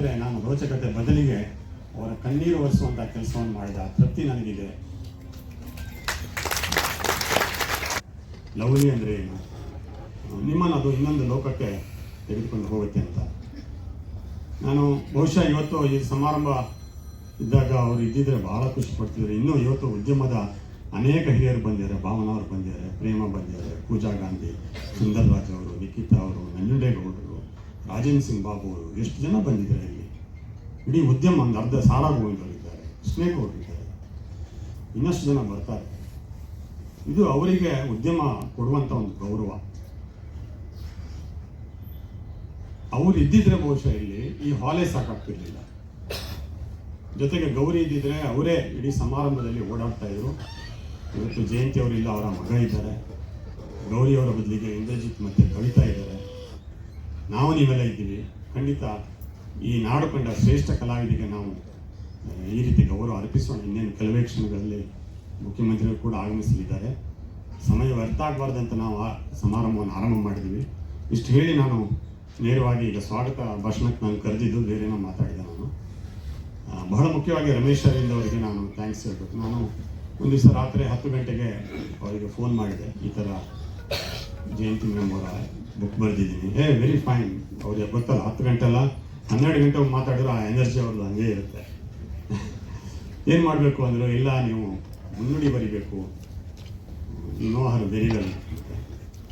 ನಾನು ರೋಚಕತೆ ಬದಲಿಗೆ ಅವರ ಕಣ್ಣೀರು ಒರೆಸುವಂಥ ಕೆಲಸವನ್ನು ಮಾಡಿದ ತೃಪ್ತಿ ನನಗಿದೆ. ಲವ್ಲಿ ಅಂದ್ರೆ ಏನು? ನಿಮ್ಮನ್ನು ಅದು ಇನ್ನೊಂದು ಲೋಕಕ್ಕೆ ತೆಗೆದುಕೊಂಡು ಹೋಗುತ್ತೆ ಅಂತ. ನಾನು ಬಹುಶಃ ಇವತ್ತು ಈ ಸಮಾರಂಭ ಇದ್ದಾಗ ಅವರು ಇದ್ದಿದ್ರೆ ಬಹಳ ಖುಷಿ ಪಡ್ತಿದ್ರು. ಇನ್ನೂ ಇವತ್ತು ಉದ್ಯಮದ ಅನೇಕ ಹಿರಿಯರು ಬಂದಿದ್ದಾರೆ ಭಾವನ ಅವರು ಬಂದಿದ್ದಾರೆ, ಪ್ರೇಮ ಬಂದಿದ್ದಾರೆ. ಪೂಜಾ ಗಾಂಧಿ, ಸುಂದರ್ ರಾಜ್ ಅವರು, ನಿಖಿತಾ ಅವರು, ನಂಜುಂಡೇಗೌಡರು ರಾಜೇಂದ್ರ ಸಿಂಗ್ ಬಾಬು ಅವರು ಎಷ್ಟು ಜನ ಬಂದಿದ್ದಾರೆ ಇಲ್ಲಿ ಇಡೀ ಉದ್ಯಮ ಒಂದು ಅರ್ಧ ಸಾಲಾಗಿ ಹೋಗಿದ್ದಾರೆ ಸ್ನೇಕ್ ಹೋಗಿದ್ದಾರೆ. ಇನ್ನಷ್ಟು ಜನ ಬರ್ತಾರೆ. ಇದು ಅವರಿಗೆ ಉದ್ಯಮ ಕೊಡುವಂಥ ಒಂದು ಗೌರವ. ಅವ್ರು ಇದ್ದಿದ್ರೆ ಬಹುಶಃ ಇಲ್ಲಿ ಈ ಹಾಲೇ ಸಾಕಾಗ್ತಿರ್ಲಿಲ್ಲ. ಜೊತೆಗೆ ಗೌರಿ ಇದ್ದಿದ್ರೆ ಅವರೇ ಇಡೀ ಸಮಾರಂಭದಲ್ಲಿ ಓಡಾಡ್ತಾ ಇದ್ರು. ಇವತ್ತು ಜಯಂತಿ ಅವರಿಲ್ಲ ಅವರ ಮಗ ಇದ್ದಾರೆ. ಗೌರಿ ಅವರ ಬದಲಿಗೆ ಇಂದ್ರಜಿತ್ ಮತ್ತೆ ಕವಿತಾ ನಾವು ನೀವೆಲ್ಲ ಇದ್ದೀವಿ ಖಂಡಿತ ಈ ನಾಡು ಕಂಡ ಶ್ರೇಷ್ಠ ಕಲಾವಿದಿಗೆ ನಾವು ಈ ರೀತಿ ಗೌರವ ಅರ್ಪಿಸೋಣ. ಇನ್ನೇನು ಕೆಲವೇ ಕ್ಷಣಗಳಲ್ಲಿ ಮುಖ್ಯಮಂತ್ರಿಗಳು ಕೂಡ ಆಗಮಿಸಲಿದ್ದಾರೆ. ಸಮಯ ವ್ಯರ್ಥ ಆಗಬಾರ್ದಂತ ನಾವು ಆ ಸಮಾರಂಭವನ್ನು ಆರಂಭ ಮಾಡಿದ್ದೀವಿ. ಇಷ್ಟು ಹೇಳಿ ನಾನು ನೇರವಾಗಿ ಈಗ ಸ್ವಾಗತ ಭಾಷಣಕ್ಕೆ ನಾನು ಕರೆದಿದ್ದು ಬೇರೇನೋ ಮಾತಾಡಿದೆ ನಾನು. ಬಹಳ ಮುಖ್ಯವಾಗಿ ರಮೇಶ್ ಅರವಿಂದ್ ಅವರಿಗೆ ನಾನು ಥ್ಯಾಂಕ್ಸ್ ಹೇಳ್ಬೇಕು. ನಾನು ಒಂದು ದಿವಸ ರಾತ್ರಿ ಹತ್ತು ಗಂಟೆಗೆ ಅವರಿಗೆ ಫೋನ್ ಮಾಡಿದೆ. ಈ ಥರ ಜಯಂತಿ ಮೇಡಮ್ ಅವರ ಬುಕ್ ಬರೆದಿದ್ದೀನಿ ಹೇ ವೆರಿ ಫೈನ್ ಅವ್ರಿಗೆ ಗೊತ್ತಲ್ಲ, ಹತ್ತು ಗಂಟೆ ಅಲ್ಲ ಹನ್ನೆರಡು ಗಂಟೆ ಮಾತಾಡಿದ್ರು ಆ ಎನರ್ಜಿ ಅವ್ರದ್ದು ಹಂಗೆ ಇರುತ್ತೆ. ಏನು ಮಾಡಬೇಕು ಅಂದರು, ಇಲ್ಲ, ನೀವು ಮುನ್ನುಡಿ ಬರಿಬೇಕು. ವೆರಿ ವೆಲ್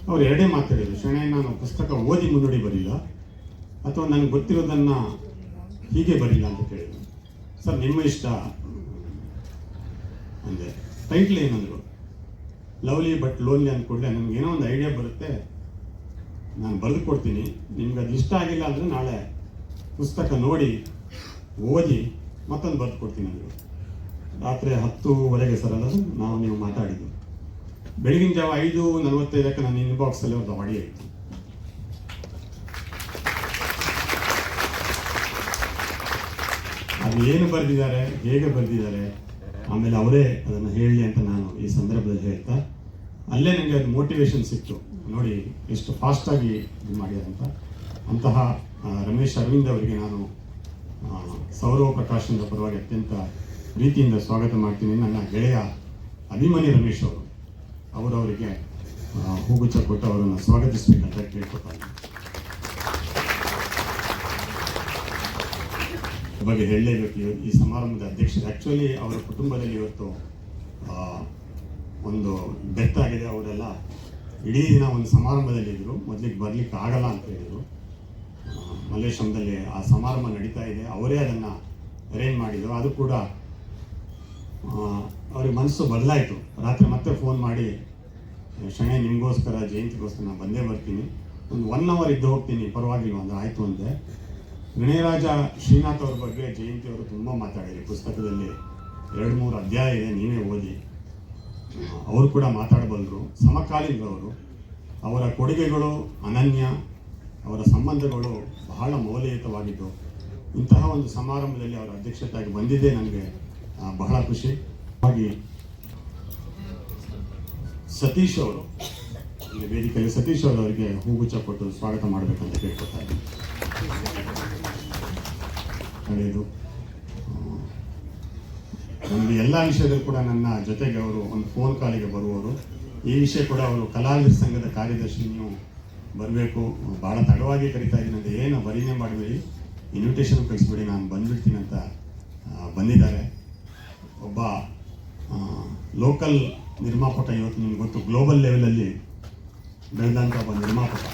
ಅವ್ರು ಎರಡೇ ಮಾತಾಡಿದ್ರು. ಶಣೆ ನಾನು ಪುಸ್ತಕ ಓದಿ ಮುನ್ನುಡಿ ಬರಲಿಲ್ಲ ಅಥವಾ ನನಗೆ ಗೊತ್ತಿರೋದನ್ನು ಹೀಗೆ ಬರಿಲ್ಲ ಅಂತ ಕೇಳಿದ್ರು. ಸರ್, ನಿಮ್ಮ ಇಷ್ಟ? ಅಂದೆ. ಟೈಟ್ಲ್ ಏನಂದರು? ಲವ್ಲಿ ಬಟ್ ಲೋನ್ಲಿ ಅಂದ್ಕೊಡ್ಲೆ, ನಮ್ಗೆ ಏನೋ ಒಂದು ಐಡಿಯಾ ಬರುತ್ತೆ. ನಾನು ಬರೆದು ಕೊಡ್ತೀನಿ ನಿಮ್ಗೆ ಅದು ಇಷ್ಟ ಆಗಿಲ್ಲ ಅಂದರೆ ನಾಳೆ ಪುಸ್ತಕ ನೋಡಿ, ಓದಿ ಮತ್ತೊಂದು ಬರೆದು ಕೊಡ್ತೀನಿ ನಾನು. ರಾತ್ರಿ ಹತ್ತುವರೆಗೆ ಸರ್ ಅಲ್ಲ ನಾವು ನೀವು ಮಾತಾಡಿದ್ದು. ಬೆಳಗಿನ ಜಾವ ಐದು ನಲವತ್ತೈದಕ್ಕೆ ನಾನು ಇನ್ಬಾಕ್ಸಲ್ಲಿ ಆಡಿಯೋ ಇತ್ತು. ಅದು ಏನು ಬರೆದಿದ್ದಾರೆ, ಹೇಗೆ ಬರೆದಿದ್ದಾರೆ, ಆಮೇಲೆ ಅವರೇ ಅದನ್ನು ಹೇಳಿ ಅಂತ ನಾನು ಈ ಸಂದರ್ಭದಲ್ಲಿ ಹೇಳ್ತಾ, ಅಲ್ಲೇ ನನಗೆ ಅದು ಮೋಟಿವೇಶನ್ ಸಿಕ್ತು. ನೋಡಿ, ಎಷ್ಟು ಫಾಸ್ಟಾಗಿ ಇದು ಮಾಡಿದೆ ಅಂತ. ಅಂತಹ ರಮೇಶ್ ಅರವಿಂದ್ ಅವರಿಗೆ ನಾನು ಸೌರವ ಪ್ರಕಾಶನದ ಪರವಾಗಿ ಅತ್ಯಂತ ಪ್ರೀತಿಯಿಂದ ಸ್ವಾಗತ ಮಾಡ್ತೀನಿ. ನನ್ನ ಗೆಳೆಯ ಅಭಿಮಾನಿ ರಮೇಶ್ ಅವರು. ಅವರವರಿಗೆ ಹೂಗುಚ್ಛ ಕೊಟ್ಟು ಅವರನ್ನು ಸ್ವಾಗತಿಸಬೇಕಂತ ಕೇಳ್ಕೊತಾರೆ ಬಗ್ಗೆ ಹೇಳಲೇಬೇಕು. ಈ ಸಮಾರಂಭದ ಅಧ್ಯಕ್ಷರು ಆ್ಯಕ್ಚುಲಿ ಅವರ ಕುಟುಂಬದಲ್ಲಿ ಇವತ್ತು ಒಂದು ಡೆತ್ ಆಗಿದೆ. ಅವರೆಲ್ಲ ಇಡೀ ದಿನ ಒಂದು ಸಮಾರಂಭದಲ್ಲಿ ಇದ್ರು. ಮೊದಲಿಗೆ ಬರ್ಲಿಕ್ಕೆ ಆಗಲ್ಲ ಅಂತ ಹೇಳಿದರು. ಮಲ್ಲೇಶ್ವರದಲ್ಲಿ ಆ ಸಮಾರಂಭ ನಡೀತಾ ಇದೆ. ಅವರೇ ಅದನ್ನು ಅರೇಂಜ್ ಮಾಡಿದರು. ಅದು ಕೂಡ ಅವ್ರಿಗೆ ಮನಸ್ಸು ಬದಲಾಯಿತು. ರಾತ್ರಿ ಮತ್ತೆ ಫೋನ್ ಮಾಡಿ ಶಣೆ ನಿಮಗೋಸ್ಕರ, ಜಯಂತಿಗೋಸ್ಕರ ನಾನು ಬಂದೇ ಬರ್ತೀನಿ. ಒಂದು ಒನ್ ಅವರ್ ಇದ್ದು ಹೋಗ್ತೀನಿ. ಪರವಾಗಿಲ್ಲ, ಅಂದರೆ ಆಯಿತು ಅಂದೆ. ಗಣೇರಾಜ ಶ್ರೀನಾಥ್ ಅವ್ರ ಬಗ್ಗೆ ಜಯಂತಿ ಅವರು ತುಂಬ ಮಾತಾಡಿದ್ರು. ಪುಸ್ತಕದಲ್ಲಿ ಎರಡು ಮೂರು ಅಧ್ಯಾಯ ಇದೆ, ನೀವೇ ಓದಿ. ಅವರು ಕೂಡ ಮಾತಾಡಬಲ್ಲರು ಸಮಕಾಲೀನರವರು ಅವರ ಕೊಡುಗೆಗಳು ಅನನ್ಯ. ಅವರ ಸಂಬಂಧಗಳು ಬಹಳ ಮೌಲ್ಯಯುತವಾಗಿದ್ದು, ಇಂತಹ ಒಂದು ಸಮಾರಂಭದಲ್ಲಿ ಅವರ ಅಧ್ಯಕ್ಷತೆಯಾಗಿ ಬಂದಿದ್ದೇ ನನಗೆ ಬಹಳ ಖುಷಿ. ಹಾಗೆ ಸತೀಶ್ ಅವರು ವೇದಿಕೆಯಲ್ಲಿ ಸತೀಶ್ ಅವರು ಅವರಿಗೆ ಹೂಗುಚ್ಛ ಕೊಟ್ಟು ಸ್ವಾಗತ ಮಾಡಬೇಕಂತ ಕೇಳ್ಕೊತಾ ಇದ್ದೀನಿ. ನಮಗೆ ಎಲ್ಲ ವಿಷಯದಲ್ಲೂ ಕೂಡ ನನ್ನ ಜೊತೆಗೆ ಅವರು ಒಂದು ಫೋನ್ ಕಾಲಿಗೆ ಬರುವವರು. ಈ ವಿಷಯ ಕೂಡ ಅವರು ಕಲಾವಿದ ಸಂಘದ ಕಾರ್ಯದರ್ಶಿ ನೀವು ಬರಬೇಕು. ಭಾಳ ತಡವಾಗಿ ಕರಿತಾ ಇದ್ದೀನಿ ಅಂತ ಏನು ಬರೀನೇ ಮಾಡಬೇಡಿ. ಇನ್ವಿಟೇಷನ್ ಕಳಿಸ್ಬಿಡಿ, ನಾನು ಬಂದ್ಬಿಡ್ತೀನಿ ಅಂತ ಬಂದಿದ್ದಾರೆ. ಒಬ್ಬ ಲೋಕಲ್ ನಿರ್ಮಾಪಕ ಇವತ್ತು ನಿಮ್ಗೆ ಗೊತ್ತು ಗ್ಲೋಬಲ್ ಲೆವೆಲಲ್ಲಿ ಬೆಳೆದಂಥ ಒಬ್ಬ ನಿರ್ಮಾಪಕ.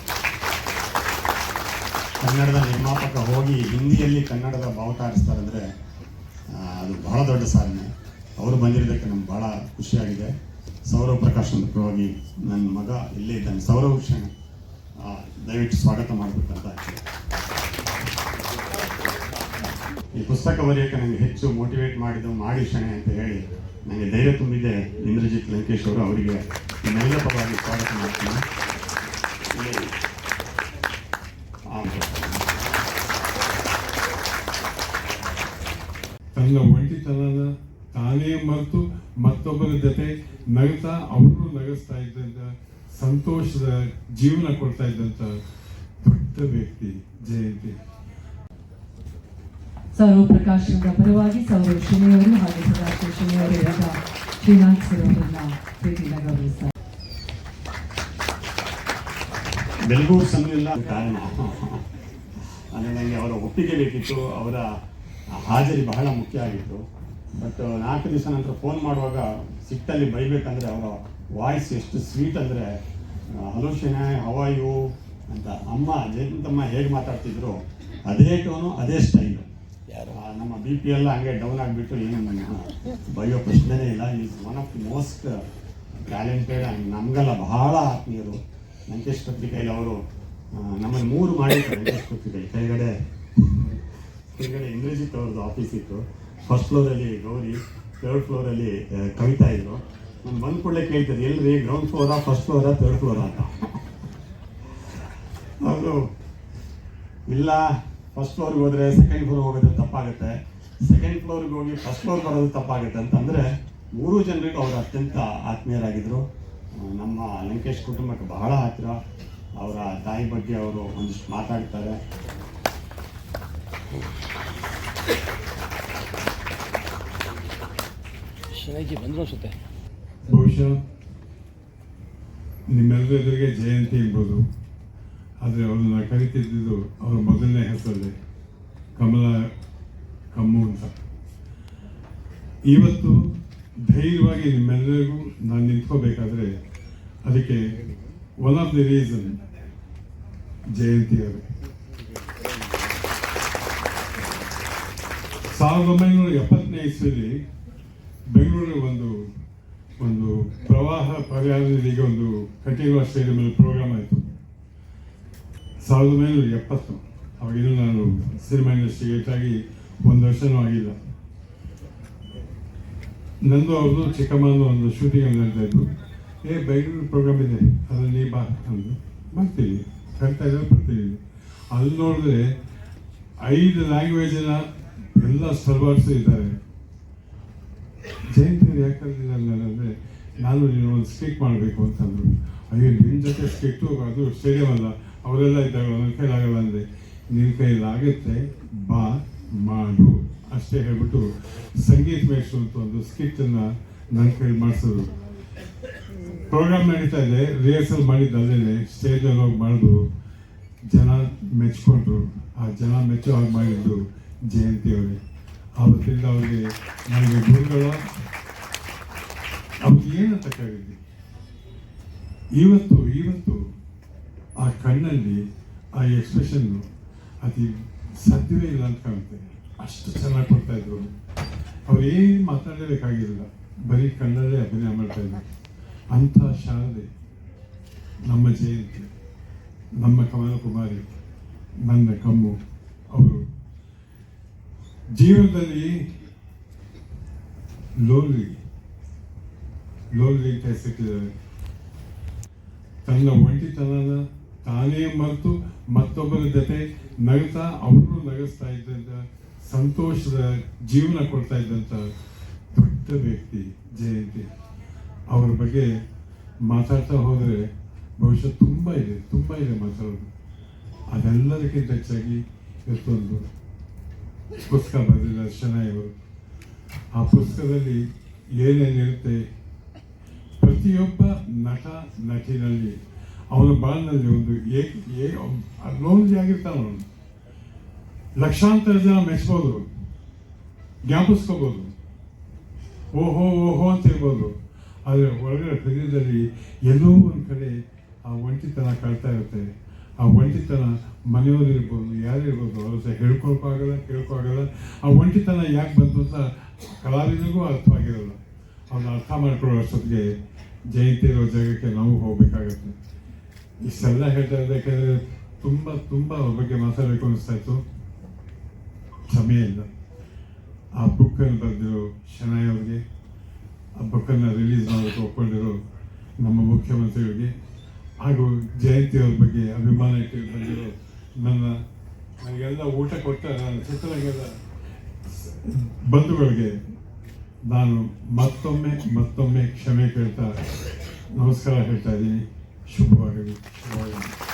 ಕನ್ನಡದ ನಿರ್ಮಾಪಕ ಹೋಗಿ ಹಿಂದಿಯಲ್ಲಿ ಕನ್ನಡದ ಬಾವುಟ ಆಡಿಸ್ತಾರೆ ಅದು ಬಹಳ ದೊಡ್ಡ ಸಾಧನೆ. ಅವರು ಬಂದಿರೋದಕ್ಕೆ ನಮ್ಗೆ ಬಹಳ ಖುಷಿಯಾಗಿದೆ. ಸೌರವ್ ಪ್ರಕಾಶ್ ಪರವಾಗಿ ನನ್ನ ಮಗ ಇಲ್ಲೇ ಇದ್ದಾನೆ. ಸೌರವ್ ಆ, ದಯವಿಟ್ಟು ಸ್ವಾಗತ ಮಾಡಬೇಕಂತ ಈ ಪುಸ್ತಕ ಬರೆಯೋಕ್ಕೆ ನನಗೆ ಹೆಚ್ಚು ಮೋಟಿವೇಟ್ ಮಾಡಿದ್ದು ಮಾಡಿ ಶಣೆ ಅಂತ ಹೇಳಿ ನನಗೆ ಧೈರ್ಯ ತುಂಬಿದೆ ಇಂದ್ರಜಿತ್ ಲಂಕೇಶ್ ಅವರು ಅವರಿಗೆ. ನಿಮ್ಮೆಲ್ಲ ಪರವಾಗಿ ಸ್ವಾಗತ ಮಾಡ್ತೀನಿ ಇಲ್ಲಿ ಆಮೇಲೆ ತನ್ನ ಒಂಟಿತನನ ತಾನೇ ಮರೆತು ಮತ್ತೊಬ್ಬರ ಜೊತೆ ನಗ್ತಾ ಅವರು ನಗಿಸ್ತಾ ಇದ್ದಂತ ಸಂತೋಷದ ಜೀವನ ಕೊಡ್ತಾ ಇದ್ದಂತ ದೊಡ್ಡ ವ್ಯಕ್ತಿ ಜಯಂತಿ. ಸೌರವ್ ಪ್ರಕಾಶ್ ಅವರ ಪರವಾಗಿ ಸೌರವ್ ಶಿಮೆಯವರು ಹಾಗೆ ಸದಾಶಿವ ಶಿಮೆಯವರು ಇವಾಗ ಶ್ರೀನಾಥ್ ಸರ್ ಅವರನ್ನ ಗೌರವಿಸ್ತಾರೆ ಬೆಳಗೂರು ಸಂಘದಿಂದ ಕಾರಣ. ಅಂದರೆ ನನಗೆ ಅವರ ಒಪ್ಪಿಗೆ ಬೇಕಿತ್ತು ಅವರ ಹಾಜರಿ ಬಹಳ ಮುಖ್ಯ ಆಗಿತ್ತು. ಬಟ್ ನಾಲ್ಕು ದಿವಸ ನಂತರ ಫೋನ್ ಮಾಡುವಾಗ ಸಿಟ್ಟಲ್ಲಿ ಬೈಬೇಕಂದ್ರೆ ಅವರ ವಾಯ್ಸ್ ಎಷ್ಟು ಸ್ವೀಟ್ ಅಂದರೆ ಹಲೋ ಶೆನಾಯ್ ಹವಾಯು ಅಂತ ಅಮ್ಮ ಜಯಂತಮ್ಮ ಹೇಗೆ ಮಾತಾಡ್ತಿದ್ರು ಅದೇ ಟೋನು ಅದೇ ಸ್ಟೈಲು ನಮ್ಮ ಬಿ ಪಿ ಎಲ್ಲ ಹಂಗೆ ಡೌನ್ ಆಗಿಬಿಟ್ಟು ಏನು ನನ್ನ ಬೈಯೋ ಪ್ರಶ್ನೆನೇ ಇಲ್ಲ. Is one of the most talented and ನಮಗೆಲ್ಲ ಬಹಳ ಆತ್ಮೀಯರು. ಲಂಕೇಶ್ ಪತ್ರಿಕೆಯಲ್ಲಿ ಅವರು ನಮ್ಮನ್ನು ಮೂರು ಮಾಡಿ ಲಂಕೇಶ್ ಪತ್ರಿಕೆ ಕೆಳಗಡೆ ಕೆಳಗಡೆ ಇಂಗ್ರೇಜಿ ಅವ್ರದ್ದು ಆಫೀಸ್ ಇತ್ತು. ಫಸ್ಟ್ ಫ್ಲೋರಲ್ಲಿ ಗೌರಿ ಥರ್ಡ್ ಫ್ಲೋರಲ್ಲಿ ಕವಿತಾ ಇದ್ರು. ನಾನು ಬಂದ ಕೂಡಲೇ ಕೇಳ್ತಾರೆ ಎಲ್ರಿ ಗ್ರೌಂಡ್ ಫ್ಲೋರಾ ಫಸ್ಟ್ ಫ್ಲೋರಾ ಥರ್ಡ್ ಫ್ಲೋರಾ ಅಂತ. ಅವರು ಇಲ್ಲ ಫಸ್ಟ್ ಫ್ಲೋರ್ಗೆ ಹೋದರೆ ಸೆಕೆಂಡ್ ಫ್ಲೋರ್ ಹೋಗೋದು ತಪ್ಪಾಗುತ್ತೆ. ಸೆಕೆಂಡ್ ಫ್ಲೋರ್ಗೆ ಹೋಗಿ ಫಸ್ಟ್ ಫ್ಲೋರ್ ಬರೋದು ತಪ್ಪಾಗುತ್ತೆ ಅಂತಂದರೆ, ಮೂರು ಜನರಿಗೂ ಅವರು ಅತ್ಯಂತ ಆತ್ಮೀಯರಾಗಿದ್ದರು ನಮ್ಮ ಲಂಕೇಶ್ ಕುಟುಂಬಕ್ಕೆ ಬಹಳ ಹತ್ತಿರ ಅವರ ತಾಯಿ ಬಗ್ಗೆ ಅವರು ಒಂದಿಷ್ಟು ಮಾತಾಡ್ತಾರೆ. ಶನೈಜಿ ಬಂದರು ಬಹುಶಃ ನಿಮ್ಮೆಲ್ಲರ ಎದುರಿಗೆ ಜಯಂತಿ ಎಂಬುದು ಆದರೆ ಅವ್ರನ್ನ ಕರಿತಿದ್ದು ಅವರ ಮೊದಲನೇ ಹೆಸರಲ್ಲಿ ಕಮಲ ಕಮ್ಮು ಅಂತ. ಇವತ್ತು ಧೈರ್ಯವಾಗಿ ನಿಮ್ಮೆಲ್ಲರಿಗೂ ನಾನು ನಿಂತ್ಕೋಬೇಕಾದ್ರೆ ಅದಕ್ಕೆ one of the reason Jayanti ಅವರು ಸಾವಿರದ ಒಂಬೈನೂರ ಎಪ್ಪತ್ತನೇ ಇಸ್ವಿಲಿ ಬೆಂಗಳೂರಿಗೆ ಒಂದು ಒಂದು ಪ್ರವಾಹ ಪರಿಹಾರ ನಿಧಿಗೆ ಒಂದು ಕಂಠೀರವ ಸ್ಟೇಡಿಯಮಲ್ಲಿ ಪ್ರೋಗ್ರಾಮ್ ಆಯಿತು. ಸಾವಿರದ ಒಂಬೈನೂರ ಎಪ್ಪತ್ತು. ಅವಾಗಿನ್ನೂ ನಾನು ಸಿನಿಮಾ ಇಂಡಸ್ಟ್ರಿಗೆ ಹೆಚ್ಚಾಗಿ ಒಂದು ವರ್ಷನೂ ಆಗಿಲ್ಲ. ನಂದು ಅವ್ರದ್ದು ಚಿಕ್ಕಮ್ಮನ ಒಂದು ಶೂಟಿಂಗ್ ನಡೀತಾ ಇದ್ದು ಏ, ಬೆಂಗಳೂರು ಪ್ರೋಗ್ರಾಮ್ ಇದೆ. ಅದರಲ್ಲಿ ನೀ ಬಾ ಅಂದು ಬರ್ತೀನಿ. ಕರಿತಾ ಇದ್ದಾರೆ ಬರ್ತೀನಿ. ಅಲ್ಲಿ ನೋಡಿದ್ರೆ ಐದು ಲ್ಯಾಂಗ್ವೇಜಿನ ಎಲ್ಲ ಸರ್ವರ್ಸ್ ಇದ್ದಾರೆ. ಜಯಂತಿ ಯಾಕೆ ಅಂದರೆ ನಾನು ನೀನು ಒಂದು ಸ್ಪೀಕ್ ಮಾಡಬೇಕು ಅಂತಂದರು ಅಯ್ಯೋ ನಿನ್ನ ಜೊತೆ ಸ್ಕಿಟ್ ಅದು ಸ್ಟೇಡಿಯಂ ಅಲ್ಲ. ಅವರೆಲ್ಲ ಇದ್ದಾಗ ನನ್ನ ಕೈಲಾಗಲ್ಲ ಅಂದರೆ. ನಿನ್ನ ಕೈಲಾಗುತ್ತೆ ಬಾ, ಮಾಡು. ಅಷ್ಟೇ ಹೇಳ್ಬಿಟ್ಟು ಸಂಗೀತ ಮೇಷ್ಟ್ರು ಅಂತ ಒಂದು ಸ್ಕಿಟ್ಟನ್ನು ನನ್ನ ಕೈಲಿ ಮಾಡಿಸೋರು ಪ್ರೋಗ್ರಾಮ್ ನಡೀತಾ ಇದೆ. ರಿಹರ್ಸಲ್ ಮಾಡಿದ್ದಲ್ಲೇ ಸ್ಟೇಜಲ್ಲಿ ಹೋಗಿ ಮಾಡಿದ್ರು ಜನ ಮೆಚ್ಕೊಂಡ್ರು. ಆ ಜನ ಮೆಚ್ಚೋ ಹಾಗೆ ಮಾಡಿದ್ದು ಜಯಂತಿ ಅವರೇ ಆವತ್ತಿಂದ ಅವರಿಗೆ ನನಗೆ ಗುರುಗಳ ಅವ್ರಿಗೆ ಏನಂತ ಕರೀಲಿ ಇವತ್ತು ಇವತ್ತು ಆ ಕಣ್ಣಲ್ಲಿ, ಆ ಎಕ್ಸ್ಪ್ರೆಷನ್ ಅದು ಸಾಧ್ಯವೇ ಇಲ್ಲ ಅಂತ ಕಾಣುತ್ತೆ. ಅಷ್ಟು ಚೆನ್ನಾಗಿ ಕೊಡ್ತಾ ಇದ್ರು. ಅವ್ರು ಏನು ಮಾತಾಡಲೇಬೇಕಾಗಿರಲಿಲ್ಲ. ಬರೀ ಕಣ್ಣಲ್ಲೇ ಅಭಿನಯ ಮಾಡ್ತಾ ಅಂಥ ಶಾರದೆ ನಮ್ಮ ಜಯಂತಿ, ನಮ್ಮ ಕಮಲ ಕುಮಾರಿ ನನ್ನ ಕಮ್ಮು ಜೀವನದಲ್ಲಿ ಲೋನ್ಲಿ ಅಂತ ಸಿಕ್ಕಿದ್ದಾರೆ. ತನ್ನ ಒಂಟಿತನನ ತಾನೇ ಮರೆತು ಮತ್ತೊಬ್ಬರ ಜೊತೆ ನಗ್ತಾ ಅವರು ನಗಿಸ್ತಾ ಇದ್ದಂತ ಸಂತೋಷದ ಜೀವನ ಕೊಡ್ತಾ ಇದ್ದಂಥ ದೊಡ್ಡ ವ್ಯಕ್ತಿ ಜಯಂತಿ. ಅವ್ರ ಬಗ್ಗೆ ಮಾತಾಡ್ತಾ ಹೋದರೆ ಬಹುಶಃ ತುಂಬ ಇದೆ ತುಂಬ ಇದೆ ಮಾತಾಡೋದು. ಅದೆಲ್ಲದಕ್ಕಿಂತ ಹೆಚ್ಚಾಗಿ ಇವತ್ತೊಂದು ಪುಸ್ತಕ ಬರೆದಿಲ್ಲ ಶನಾಯಿ ಅವರು ಆ ಪುಸ್ತಕದಲ್ಲಿ ಏನೇನಿರುತ್ತೆ ಪ್ರತಿಯೊಬ್ಬ ನಟ, ನಟಿನಲ್ಲಿ ಅವನ ಬಾಳಿನಲ್ಲಿ ಒಂದು ಏಕ ಏ ಲೋನ್ಲಿ ಆಗಿರ್ತಾನ ಅವನು. ಲಕ್ಷಾಂತರ ಜನ ಮೆಚ್ಬೋದು. ಜ್ಞಾಪಿಸ್ಕೋಬೋದು. ಓಹೋ ಓಹೋ ಅಂತ ಹೇಳ್ಬೋದು. ಆದರೆ ಒಳಗಡೆ ಹೃದಯದಲ್ಲಿ ಎಲ್ಲೋ ಒಂದು ಕಡೆ ಆ ಒಂಟಿತನ ಕಾಡ್ತಾ ಇರುತ್ತೆ. ಆ ಒಂಟಿತನ ಮನೆಯವರು ಇರ್ಬೋದು ಯಾರಿರ್ಬೋದು ಅವ್ರ ಆಗಲ್ಲ ಹೇಳ್ಕೊಳಕ್ಕಾಗಲ್ಲ ಆಗಲ್ಲ. ಆ ಒಂಟಿತನ ಯಾಕೆ ಬಂತು ಅಂತ ಕಲಾವಿದರಿಗೂ ಅರ್ಥವಾಗಿರಲ್ಲ. ಅವ್ರನ್ನ ಅರ್ಥ ಮಾಡ್ಕೊಳ್ಳೋ ಅಷ್ಟೊತ್ತಿಗೆ ಜಯಂತಿ ಇರೋ ಜಾಗಕ್ಕೆ ನಾವು ಹೋಗ್ಬೇಕಾಗತ್ತೆ. ಇಷ್ಟೆಲ್ಲ ಹೇಳ್ತಾ ಇರಬೇಕಾದ್ರೆ ತುಂಬ ತುಂಬ ಅವ್ರ ಬಗ್ಗೆ ಮಾತಾಡಬೇಕು ಅನಿಸ್ತಾ ಇತ್ತು. ಸಮಯ ಇಲ್ಲ. ಆ ಬುಕ್ಕನ್ನು ಬರೆದಿರೋ ಶನಾಯ್ ಅವ್ರಿಗೆ, ಆ ಬುಕ್ಕನ್ನು ರಿಲೀಸ್ ಮಾಡೋಕ್ಕೆ ಒಪ್ಕೊಂಡಿರೋ ನಮ್ಮ ಮುಖ್ಯಮಂತ್ರಿಗಳಿಗೆ ಹಾಗೂ ಜಯಂತಿ ಅವ್ರ ಬಗ್ಗೆ ಅಭಿಮಾನ ಇಟ್ಟಿರೋ ನನ್ನ ನನಗೆಲ್ಲ ಊಟ ಕೊಟ್ಟ ನನ್ನ ಸುತ್ತಲಿಗೆಲ್ಲ ಬಂಧುಗಳಿಗೆ ನಾನು ಮತ್ತೊಮ್ಮೆ ಮತ್ತೊಮ್ಮೆ ಕ್ಷಮೆ ಕೇಳ್ತಾ ನಮಸ್ಕಾರ ಹೇಳ್ತಾ ಇದ್ದೀನಿ. ಶುಭವಾಗಲಿ. ಶುಭವಾಗಲಿ.